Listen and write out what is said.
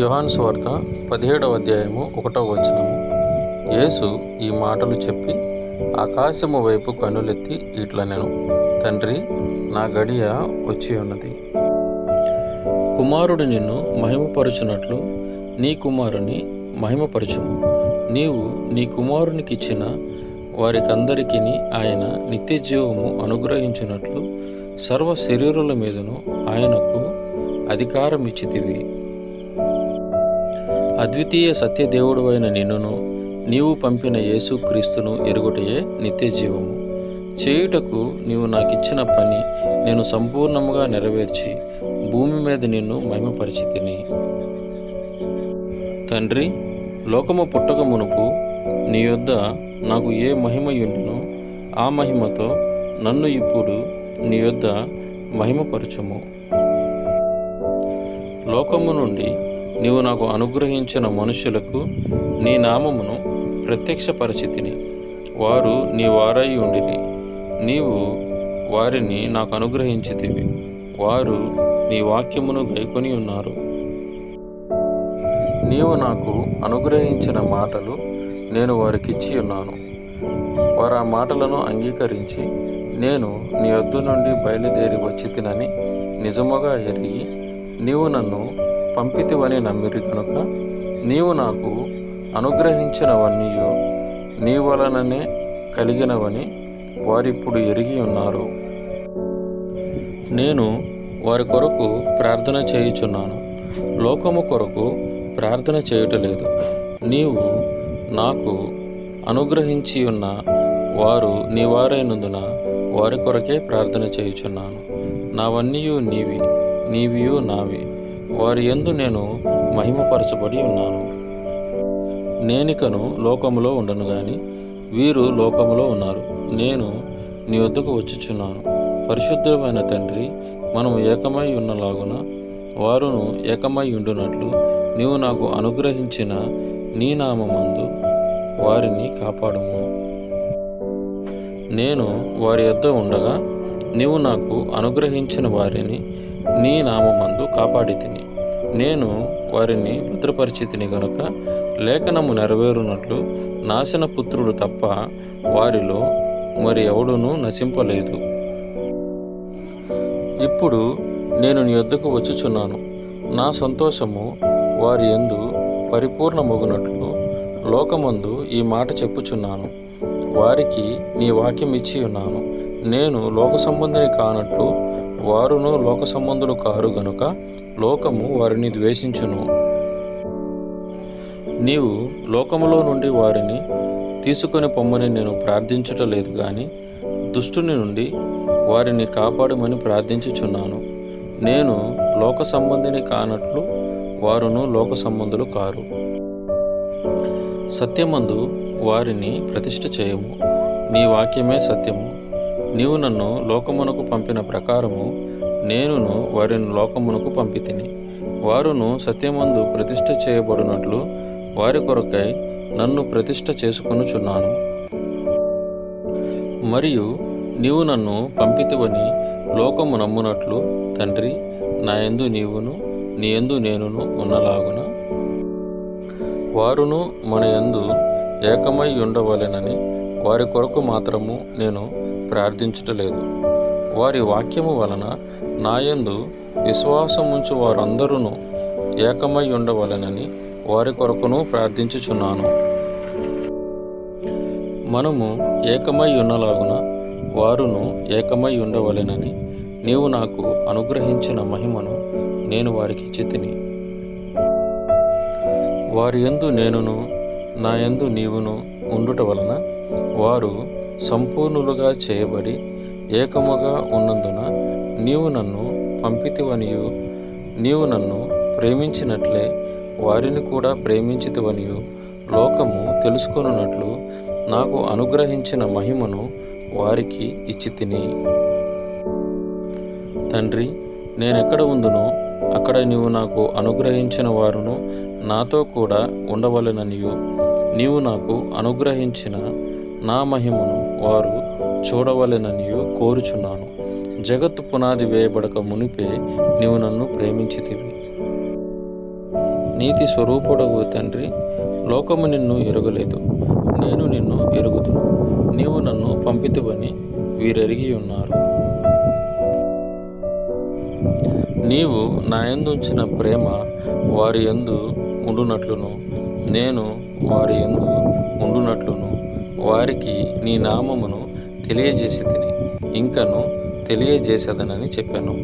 యోహాను స్వార్త పదిహేడవ అధ్యాయము ఒకటవ వచనము. యేసు ఈ మాటలు చెప్పి ఆకాశము వైపు కనులెత్తి ఇట్లనెను నేను తండ్రి నా గడియ వచ్చి ఉన్నది. కుమారుడు నిన్ను మహిమపరచునట్లు నీ కుమారుని మహిమపరచుము. నీవు నీ కుమారునికిచ్చిన వారికందరికీ ఆయన నిత్య జీవము అనుగ్రహించినట్లు సర్వ శరీరుల మీదను ఆయనకు అధికారం ఇచ్చితివి అద్వితీయ సత్యదేవుడు అయిన నిన్నును నీవు పంపిన యేసుక్రీస్తును ఎరుగుటయే నిత్య జీవము. చేయుటకు నీవు నాకిచ్చిన పని నేను సంపూర్ణముగా నెరవేర్చి భూమి మీద నిన్ను మహిమపరిచితిని. తండ్రి లోకము పుట్టక మునుపు నీ యొద్ద నాకు ఏ మహిమయుండునో ఆ మహిమతో నన్ను ఇప్పుడు నీ యొద్ద మహిమపరచుము. లోకము నుండి నీవు నాకు అనుగ్రహించిన మనుషులకు నీ నామమును ప్రత్యక్షపరిచితిని. వారు నీ వారై ఉండిరి. నీవు వారిని నాకు అనుగ్రహించితివి. వారు నీ వాక్యమును గైకొని ఉన్నారు. నీవు నాకు అనుగ్రహించిన మాటలు నేను వారికిచ్చి ఉన్నాను. వారు ఆ మాటలను అంగీకరించి నేను నీ వద్దు నుండి బయలుదేరి వచ్చి తినని నిజముగా ఎరిగి నీవు నన్ను పంపితివని నమ్మిరి కనుక నీవు నాకు అనుగ్రహించినవన్నీ నీ వలననే కలిగినవని వారిప్పుడు ఎరిగి ఉన్నారు. నేను వారి కొరకు ప్రార్థన చేయుచున్నాను. లోకము కొరకు ప్రార్థన చేయటలేదు. నీవు నాకు అనుగ్రహించి ఉన్న వారు నీ వారైనందున వారి కొరకే ప్రార్థన చేయుచున్నాను. నావన్నీయు నీవి నీవియు నావి. వారి యందు నేను మహిమపరచబడి ఉన్నాను. నేనికను లోకములో ఉండను గాని వీరు లోకములో ఉన్నారు. నేను నీ వద్దకు వచ్చుచున్నాను. పరిశుద్ధమైన తండ్రి మనము ఏకమై ఉన్నలాగున వారును ఏకమై ఉండునట్లు నీవు నాకు అనుగ్రహించిన నీ నామందు వారిని కాపాడము. నేను వారి యొద్ద ఉండగా నీవు నాకు అనుగ్రహించిన వారిని నీ నామమందు కాపాడి తిని నేను వారిని భద్రపరిచితిని గనుక లేఖనము నెరవేరునట్లు నాశన పుత్రుడు తప్ప వారిలో మరి ఎవడునూ నశింపలేదు. ఇప్పుడు నేను నీ వద్దకు వచ్చుచున్నాను. నా సంతోషము వారి యందు పరిపూర్ణమగునట్లు లోకమందు ఈ మాట చెప్పుచున్నాను. వారికి నీ వాక్యం ఇచ్చి ఉన్నాను నేను లోక సంబంధిని కానట్లు వారును లోక సంబంధులు కారు గనుక లోకము వారిని ద్వేషించును. నీవు లోకములో నుండి వారిని తీసుకొని పొమ్మని నేను ప్రార్థించుటలేదు కానీ దుష్టుని నుండి వారిని కాపాడమని ప్రార్థించుచున్నాను. నేను లోక సంబంధిని కానట్లు వారును లోక సంబంధులు కారు. సత్యమందు వారిని ప్రతిష్ఠ చేయము. నీ వాక్యమే సత్యము. నీవు నన్ను లోకమునకు పంపిన ప్రకారము నేనును వారిని లోకమునకు పంపితిని. వారును సత్యమందు ప్రతిష్ఠ చేయబడినట్లు వారి కొరకై నన్ను ప్రతిష్ట చేసుకొనుచున్నాను. మరియు నీవు నన్ను పంపితివని లోకము నమ్మునట్లు తండ్రి నా యందు నీవును నీ యందు నేనును ఉన్నలాగున. వారును మన యందు ఏకమై ఉండవలెనని వారి కొరకు మాత్రము నేను ప్రార్థించటలేదు. వారి వాక్యము వలన నాయందు విశ్వాసముంచు వారందరూ ఏకమై ఉండవలెనని వారి కొరకును ప్రార్థించుచున్నాను. మనము ఏకమై ఉన్నలాగున వారును ఏకమై ఉండవలెనని నీవు నాకు అనుగ్రహించిన మహిమను నేను వారికి చితిని వారి ఎందు నేనును నా యందు నీవును ఉండుట వలన వారు సంపూర్ణులుగా చేయబడి ఏకముగా ఉన్నందున నీవు నన్ను పంపితివనియు. నీవు నన్ను ప్రేమించినట్లే వారిని కూడా ప్రేమించితివనియు. లోకము తెలుసుకొనున్నట్లు నాకు అనుగ్రహించిన మహిమను వారికి ఇచ్చి తిని తండ్రి నేనెక్కడ ఉందునో అక్కడ నీవు నాకు అనుగ్రహించిన వారును నాతో కూడా ఉండవలెననియు. నీవు నాకు అనుగ్రహించిన నా మహిమను వారు చూడవలెననియు కోరుచున్నాను. జగత్తు పునాది వేయబడక మునిపే నీవు నన్ను ప్రేమించితివి. నీతి స్వరూపుడవు తండ్రి లోకము నిన్ను ఎరుగలేదు. నేను నిన్ను ఎరుగుదును. నీవు నన్ను పంపితువని వీరెరిగి ఉన్నారు. నీవు నాయందుంచిన ఉంచిన ప్రేమ వారి యందు ఉండునట్లును. నేను వారి యందు ఉండునట్లును. వారికి నీ నామమును తెలియజేసి తిని ఇంకను తెలియజేసేదనని చెప్పాను.